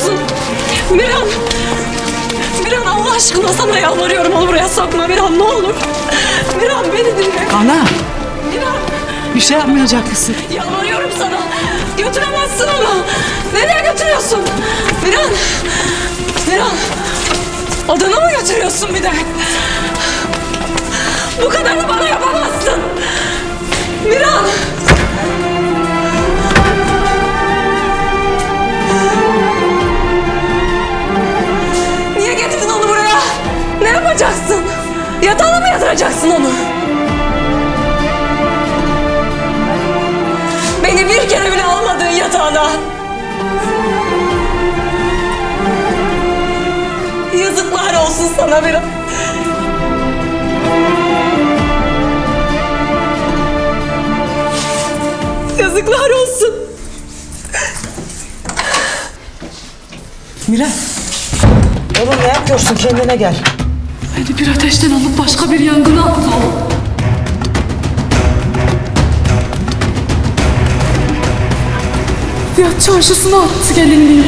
musun? Miran! Miran Allah aşkına sana yalvarıyorum onu buraya sokma Miran ne olur. Miran beni dinle. Ana! Miran! Bir şey yapmayacak mısın? Yalvarıyorum sana. Götüremezsin onu. Nereye götürüyorsun? Miran! Miran! Odana mı götürüyorsun bir de? Bu kadarını Ne yapacaksın? Yatağına mı yatıracaksın onu? Beni bir kere bile almadın yatağına. Yazıklar olsun sana bir Yazıklar olsun. Miran. Oğlum ne yapıyorsun kendine gel. Beni bir ateşten alıp başka bir yangına attı o. Fiyat çarşısına attı gelinliği.